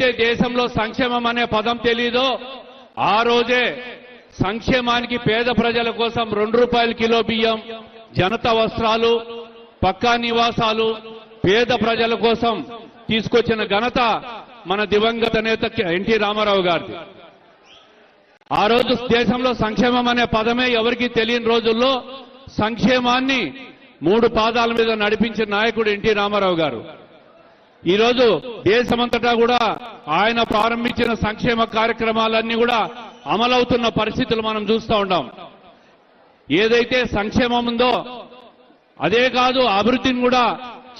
ఏదైతే దేశంలో సంక్షేమం అనే పదం తెలీదో ఆ రోజే సంక్షేమానికి పేద ప్రజల కోసం రెండు రూపాయల కిలో బియ్యం జనతా వస్త్రాలు పక్కా నివాసాలు పేద ప్రజల కోసం తీసుకొచ్చిన ఘనత మన దివంగత నేత ఎన్టీ రామారావు గారిది. ఆ రోజు దేశంలో సంక్షేమం అనే పదమే ఎవరికి తెలియని రోజుల్లో సంక్షేమాన్ని మూడు పాదాల మీద నడిపించిన నాయకుడు ఎన్టీ రామారావు గారు. ఈరోజు దేశమంతటా కూడా ఆయన ప్రారంభించిన సంక్షేమ కార్యక్రమాలన్నీ కూడా అమలవుతున్న పరిస్థితులు మనం చూస్తూ ఉంటాం ఏదైతే సంక్షేమం ఉందో అదే కాదు అభివృద్ధిని కూడా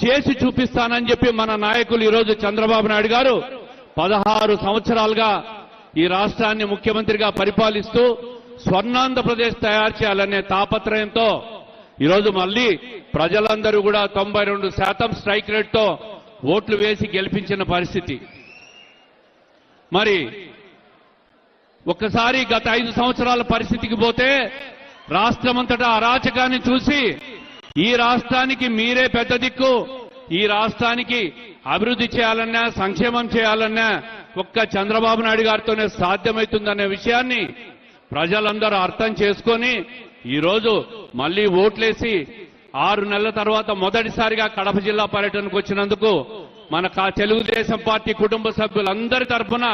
చేసి చూపిస్తానని చెప్పి మన నాయకులు ఈరోజు చంద్రబాబు నాయుడు గారు పదహారు సంవత్సరాలుగా ఈ రాష్ట్రాన్ని ముఖ్యమంత్రిగా పరిపాలిస్తూ స్వర్ణాంధ్రప్రదేశ్ తయారు చేయాలనే తాపత్రయంతో ఈరోజు మళ్ళీ ప్రజలందరూ కూడా తొంభై రెండు శాతం స్ట్రైక్ రేట్తో ఓట్లు వేసి గెలిపించిన పరిస్థితి. మరి ఒక్కసారి గత ఐదు సంవత్సరాల పరిస్థితికి పోతే రాష్ట్రమంతటా అరాచకాన్ని చూసి ఈ రాష్ట్రానికి మీరే పెద్ద దిక్కు ఈ రాష్ట్రానికి అభివృద్ధి చేయాలన్నా సంక్షేమం చేయాలన్నా ఒక్క చంద్రబాబు నాయుడు గారితోనే సాధ్యమవుతుందనే విషయాన్ని ప్రజలందరూ అర్థం చేసుకొని ఈరోజు మళ్ళీ ఓట్లేసి ఆరు నెలల తర్వాత మొదటిసారిగా కడప జిల్లా పర్యటనకు వచ్చినందుకు మన తెలుగుదేశం పార్టీ కుటుంబ సభ్యులందరి తరఫున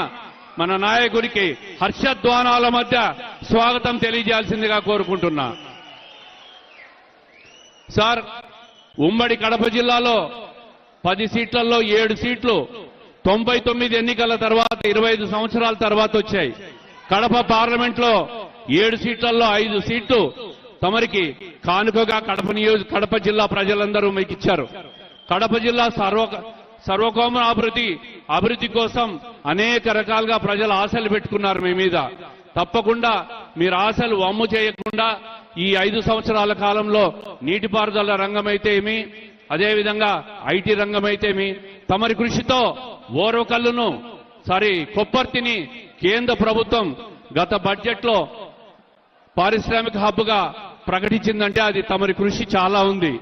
మన నాయకుడికి హర్షధ్వానాల మధ్య స్వాగతం తెలియజేయాల్సిందిగా కోరుకుంటున్నా. సార్ ఉమ్మడి కడప జిల్లాలో పది సీట్లలో ఏడు సీట్లు తొంభై తొమ్మిది ఎన్నికల తర్వాత ఇరవై ఐదు సంవత్సరాల తర్వాత వచ్చాయి. కడప పార్లమెంట్లో ఏడు సీట్లలో ఐదు సీట్లు తమరికి కానుకగా కడప నియోజక కడప జిల్లా ప్రజలందరూ మీకు ఇచ్చారు. కడప జిల్లా సర్వ సర్వకోమ అభివృద్ధి అభివృద్ధి కోసం అనేక రకాలుగా ప్రజలు ఆశలు పెట్టుకున్నారు మీ మీద. తప్పకుండా మీరు ఆశలు వమ్ము చేయకుండా ఈ ఐదు సంవత్సరాల కాలంలో నీటిపారుదల రంగమైతే ఏమి అదేవిధంగా ఐటీ రంగమైతేమి తమరి కృషితో ఓరవకల్లును సారీ కొప్పర్తిని కేంద్ర ప్రభుత్వం గత బడ్జెట్లో పారిశ్రామిక హబ్గా ప్రకటించిందంటే అది తమరి కృషి చాలా ఉంది.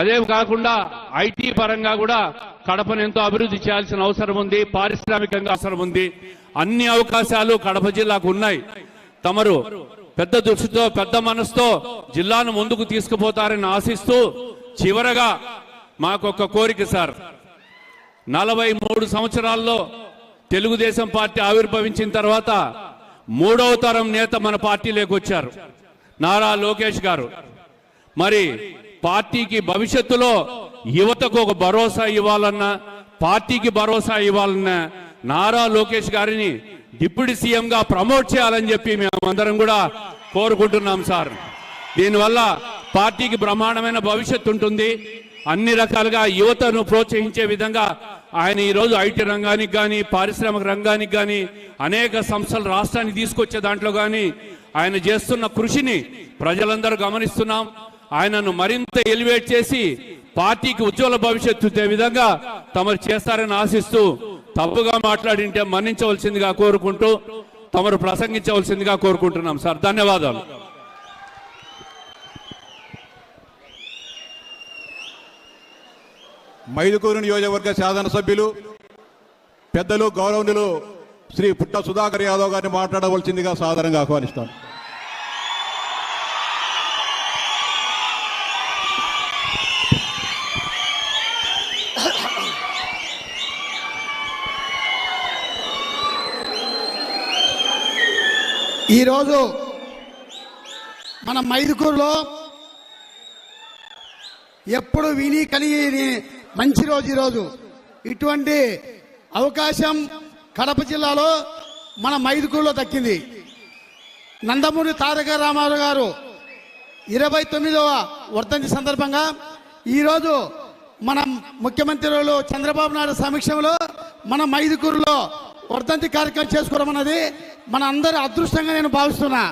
అదే కాకుండా ఐటీ పరంగా కూడా కడపను ఎంతో అభివృద్ధి చేయాల్సిన అవసరం ఉంది పారిశ్రామికంగా అవసరం ఉంది. అన్ని అవకాశాలు కడప జిల్లాకు ఉన్నాయి. తమరు పెద్ద దృష్టితో పెద్ద మనసుతో జిల్లాను ముందుకు తీసుకుపోతారని ఆశిస్తూ చివరగా మాకొక కోరిక సార్. నలభై మూడు సంవత్సరాల్లో తెలుగుదేశం పార్టీ ఆవిర్భవించిన తర్వాత మూడవ తరం నేత మన పార్టీలోకి వచ్చారు. నారా లోకేష్ గారు. మరి పార్టీకి భవిష్యత్తులో యువతకు ఒక భరోసా ఇవ్వాలన్నా పార్టీకి భరోసా ఇవ్వాలన్నా నారా లోకేష్ గారిని డిప్యూటీ సీఎంగా ప్రమోట్ చేయాలని చెప్పి మేమందరం కూడా కోరుకుంటున్నాం సార్. దీనివల్ల పార్టీకి బ్రహ్మాండమైన భవిష్యత్తు ఉంటుంది. అన్ని రకాలుగా యువతను ప్రోత్సహించే విధంగా ఆయన ఈరోజు ఐటీ రంగానికి కానీ పారిశ్రామిక రంగానికి కానీ అనేక సంస్థలు రాష్ట్రానికి తీసుకొచ్చే దాంట్లో కానీ ఆయన చేస్తున్న కృషిని ప్రజలందరూ గమనిస్తున్నాం. ఆయనను మరింత ఎలివేట్ చేసి పార్టీకి ఉజ్వల భవిష్యత్తు విధంగా తమరు చేస్తారని ఆశిస్తూ తప్పుగా మాట్లాడింటే మన్నించవలసిందిగా కోరుకుంటూ తమరు ప్రసంగించవలసిందిగా కోరుకుంటున్నాం సార్. ధన్యవాదాలు. మైదుకూరు నియోజకవర్గ శాసనసభ్యులు పెద్దలు గౌరవనులు శ్రీ పుట్ట సుధాకర్ యాదవ్ గారిని మాట్లాడవలసిందిగా సాధారణంగా ఆహ్వానిస్తాను ఈరోజు మన మైదుకూరులో ఎప్పుడు విని కలిగి మంచి రోజు ఈరోజు. ఇటువంటి అవకాశం కడప జిల్లాలో మన మైదుకూరులో దక్కింది. నందమూరి తారక రామారావు గారు ఇరవై తొమ్మిదవ వర్ధంతి సందర్భంగా ఈరోజు మన ముఖ్యమంత్రులు చంద్రబాబు నాయుడు సమక్షంలో మన మైదుకూరులో వర్ధంతి కార్యక్రమం చేసుకోవడం అన్నది మన అందరి అదృష్టంగా నేను భావిస్తున్నా.